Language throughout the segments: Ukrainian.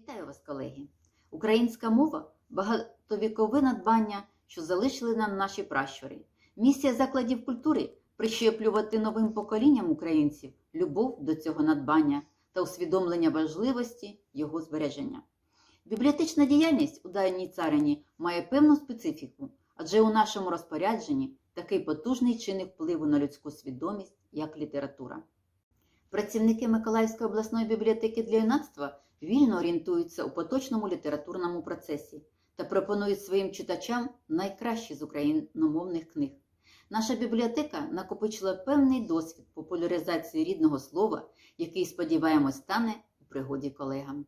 Вітаю вас, колеги! Українська мова багатовікове надбання, що залишили нам наші пращури. Місія закладів культури прищеплювати новим поколінням українців любов до цього надбання та усвідомлення важливості його збереження. Бібліотечна діяльність у даній царині має певну специфіку, адже у нашому розпорядженні такий потужний чинник впливу на людську свідомість, як література. Працівники Миколаївської обласної бібліотеки для юнацтва вільно орієнтуються у поточному літературному процесі та пропонують своїм читачам найкращі з україномовних книг. Наша бібліотека накопичила певний досвід популяризації рідного слова, який, сподіваємось, стане у пригоді колегам.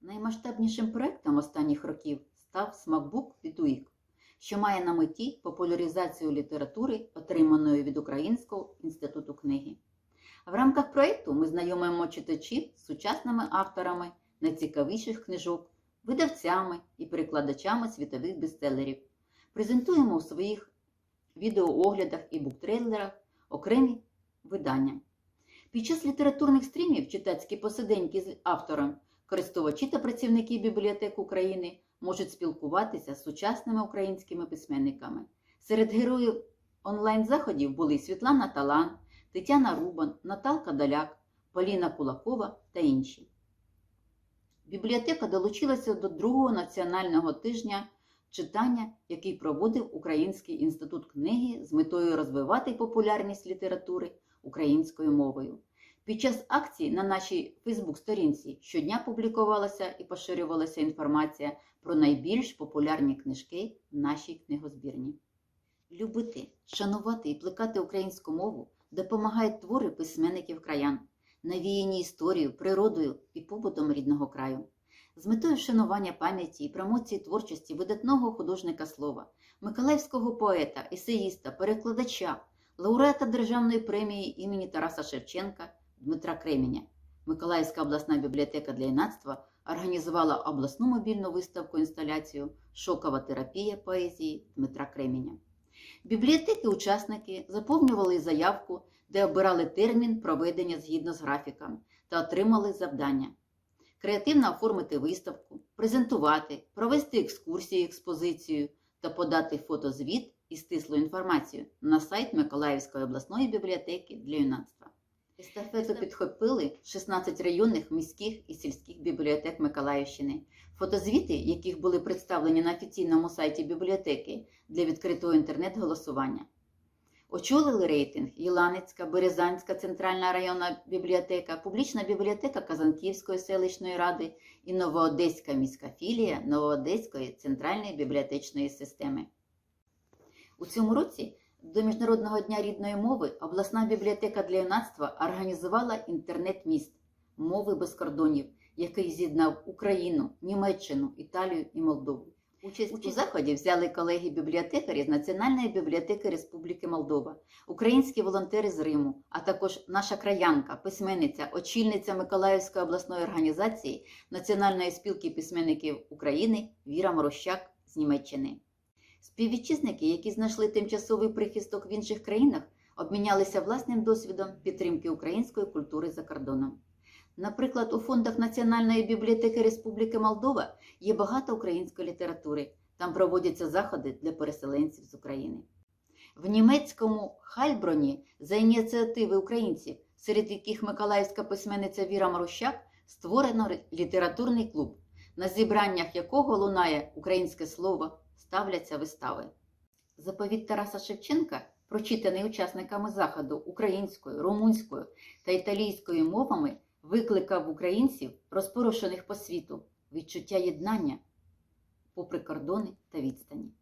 Наймасштабнішим проектом останніх років став смакбук від УІК, що має на меті популяризацію літератури, отриманої від Українського інституту книги. В рамках проєкту ми знайомимо читачів з сучасними авторами найцікавіших книжок, видавцями і перекладачами світових бестселерів. Презентуємо у своїх відеооглядах і буктрейлерах окремі видання. Під час літературних стрімів читацькі посиденьки з автором, користувачі та працівники бібліотек України можуть спілкуватися з сучасними українськими письменниками. Серед героїв онлайн-заходів були Світлана Талан, Тетяна Рубан, Наталка Даляк, Поліна Кулакова та інші. Бібліотека долучилася до другого національного тижня читання, який проводив Український інститут книги з метою розвивати популярність літератури українською мовою. Під час акції на нашій Фейсбук-сторінці щодня публікувалася і поширювалася інформація про найбільш популярні книжки в нашій книгозбірні. Любити, шанувати і плекати українську мову допомагають твори письменників краян, навіяні історією, природою і побутом рідного краю. З метою вшанування пам'яті і промоції творчості видатного художника слова, миколаївського поета, есеїста, перекладача, лауреата Державної премії імені Тараса Шевченка Дмитра Кременя, Миколаївська обласна бібліотека для юнацтва організувала обласну мобільну виставку інсталяцію Шокова терапія поезії Дмитра Кременя. Бібліотеки-учасники заповнювали заявку, де обирали термін проведення згідно з графіком та отримали завдання. Креативно оформити виставку, презентувати, провести екскурсії експозицію та подати фотозвіт і стислу інформацію на сайт Миколаївської обласної бібліотеки для юнацтва. Естафету підхопили 16 районних міських і сільських бібліотек Миколаївщини, фотозвіти, яких були представлені на офіційному сайті бібліотеки для відкритого інтернет-голосування. Очолили рейтинг Єланицька, Березанська центральна районна бібліотека, публічна бібліотека Казанківської селищної ради і Новоодеська міська філія Новоодеської центральної бібліотечної системи. У цьому році до Міжнародного дня рідної мови обласна бібліотека для юнацтва організувала інтернет-міст Мови без кордонів, який з'єднав Україну, Німеччину, Італію і Молдову. Участь у заході взяли колеги-бібліотекарі з Національної бібліотеки Республіки Молдова, українські волонтери з Риму, а також наша краянка, письменниця, очільниця Миколаївської обласної організації Національної спілки письменників України Віра Морощак з Німеччини. Співвітчизники, які знайшли тимчасовий прихисток в інших країнах, обмінялися власним досвідом підтримки української культури за кордоном. Наприклад, у фондах Національної бібліотеки Республіки Молдова є багато української літератури. Там проводяться заходи для переселенців з України. В німецькому Хальброні за ініціативи українців, серед яких Миколаївська письменниця Віра Марущак, створено літературний клуб, на зібраннях якого лунає українське слово, ставляться вистави. Заповіт Тараса Шевченка, прочитаний учасниками заходу українською, румунською та італійською мовами, викликав українців, розпорошених по світу, відчуття єднання попри кордони та відстані.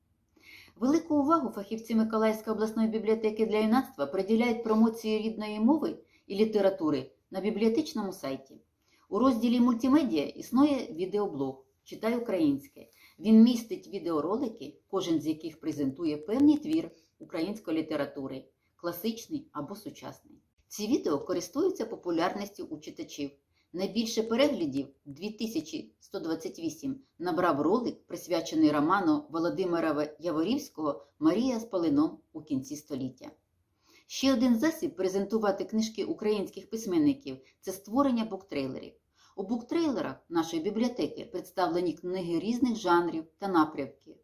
Велику увагу фахівці Миколаївської обласної бібліотеки для юнацтва приділяють промоції рідної мови і літератури на бібліотечному сайті. У розділі мультимедіа існує відеоблог Читай українське. Він містить відеоролики, кожен з яких презентує певний твір української літератури, класичний або сучасний. Ці відео користуються популярністю у читачів. Найбільше переглядів 2128 набрав ролик, присвячений роману Володимира Яворівського Марія з полином у кінці століття. Ще один засіб презентувати книжки українських письменників це створення буктрейлерів. У буктрейлерах нашої бібліотеки представлені книги різних жанрів та напрямків: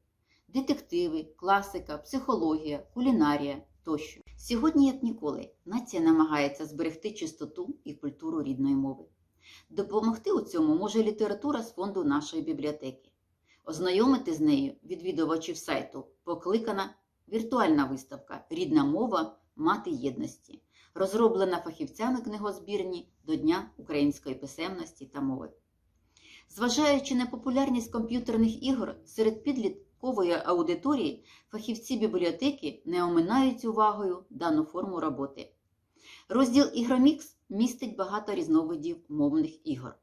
детективи, класика, психологія, кулінарія тощо. Сьогодні, як ніколи, нація намагається зберегти чистоту і культуру рідної мови. Допомогти у цьому може література з фонду нашої бібліотеки. Ознайомити з нею відвідувачів сайту покликана віртуальна виставка Рідна мова мати єдності, розроблена фахівцями книгозбірні до Дня української писемності та мови. Зважаючи на популярність комп'ютерних ігор серед підліткової аудиторії, фахівці бібліотеки не оминають увагою дану форму роботи. Розділ Ігромікс містить багато різновидів мовних ігор.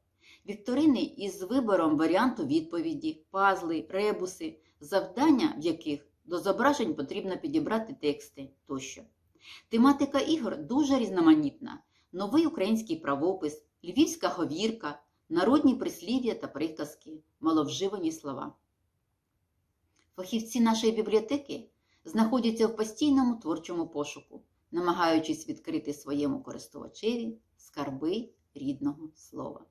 Вікторини із вибором варіанту відповіді, пазли, ребуси, завдання, в яких до зображень потрібно підібрати тексти тощо. Тематика ігор дуже різноманітна: новий український правопис, львівська говірка, народні прислів'я та приказки, маловживані слова. Фахівці нашої бібліотеки знаходяться в постійному творчому пошуку, намагаючись відкрити своєму користувачеві скарби рідного слова.